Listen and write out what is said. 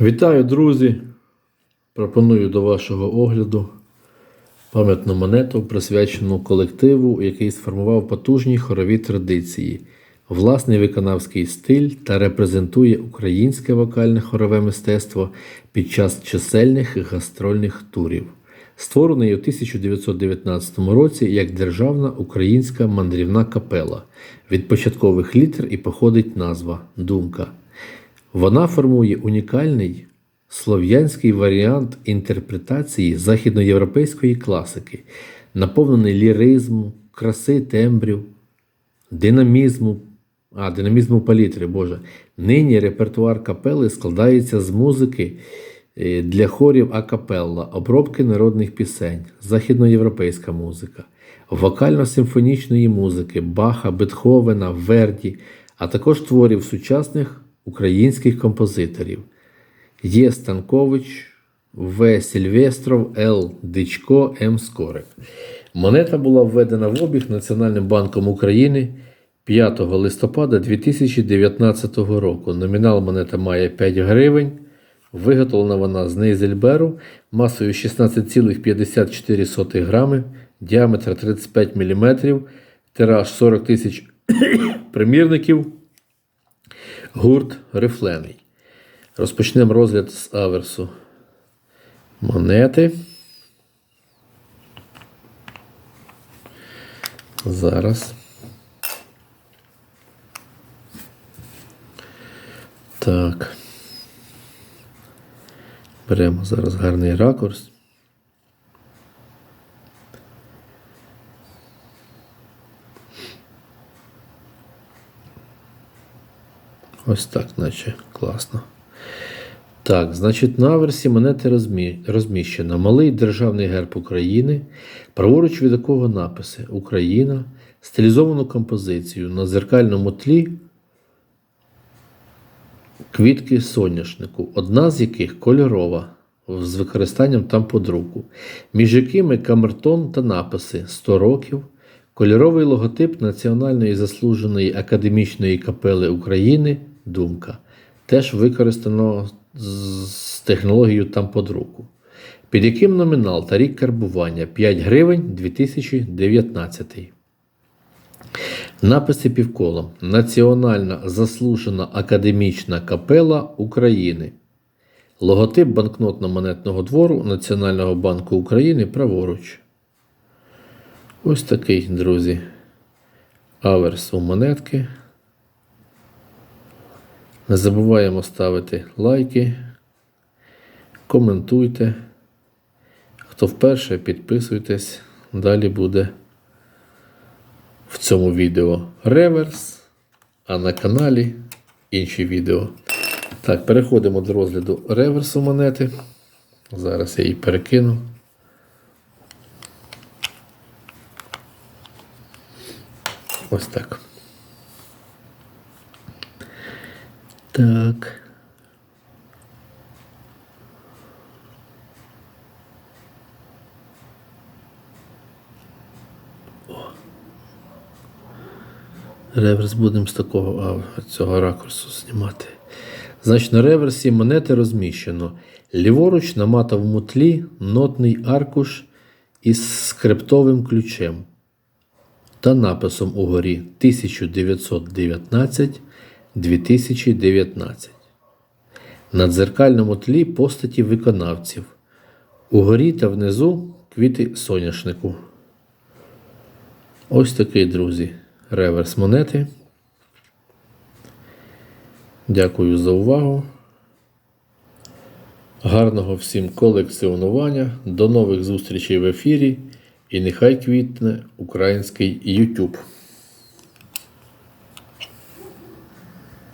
Вітаю, друзі! Пропоную до вашого огляду пам'ятну монету, присвячену колективу, який сформував потужні хорові традиції, власний виконавський стиль та репрезентує українське вокальне хорове мистецтво під час чисельних гастрольних турів. Створений у 1919 році як державна українська мандрівна капела. Від початкових літер і походить назва Думка. Вона формує унікальний слов'янський варіант інтерпретації західноєвропейської класики, наповнений ліризму, краси тембрів, динамізму, а, динамізму палітри, Боже. Нині репертуар капели складається з музики е, для хорів акапелла, обробки народних пісень, західноєвропейська музика, вокально-симфонічної музики, Баха, Бетховена, Верді, а також творів сучасних українських композиторів. Є Станкович, В. Сільвестров, Л. Дичко, М. Скорик. Монета була введена в обіг Національним банком України 5 листопада 2019 року. Номінал монета має 5 гривень. Виготовлена вона з нейзельберу масою 16,54 грами, діаметр 35 мм, тираж 40 тисяч примірників. Гурт рифлений. Розпочнемо розгляд з аверсу монети. Зараз. Так. Беремо зараз гарний ракурс. Ось так, наче класно. Так, значить, на версі монети розмі... розміщено малий державний герб України, праворуч від якого написи Україна, стилізовану композицію на зеркальному тлі квітки соняшнику, одна з яких кольорова, з використанням там подруку, між якими камертон та написи 100 років, кольоровий логотип Національної заслуженої академічної капели України Думка. Теж використано з- технологією там подруку. Під яким номінал та рік карбування 5 гривень 2019. Написи півколом. Національна заслужена академічна капела України. Логотип банкнотно-монетного двору Національного банку України праворуч. Ось такий, друзі. Аверс у монетки. Не забуваємо ставити лайки, коментуйте. Хто вперше, підписуйтесь. Далі буде в цьому відео реверс, а на каналі інші відео. Так, переходимо до розгляду реверсу монети. Зараз я її перекину. Ось так. Так. Реверс будемо з такого а, цього ракурсу знімати. Значить, на реверсі монети розміщено. Ліворуч на матовому тлі нотний аркуш із скриптовим ключем та написом угорі 1919 2019. На дзеркальному тлі постаті виконавців. Угорі та внизу квіти соняшнику. Ось такий, друзі, реверс монети. Дякую за увагу. Гарного всім колекціонування. До нових зустрічей в ефірі. І нехай квітне український YouTube.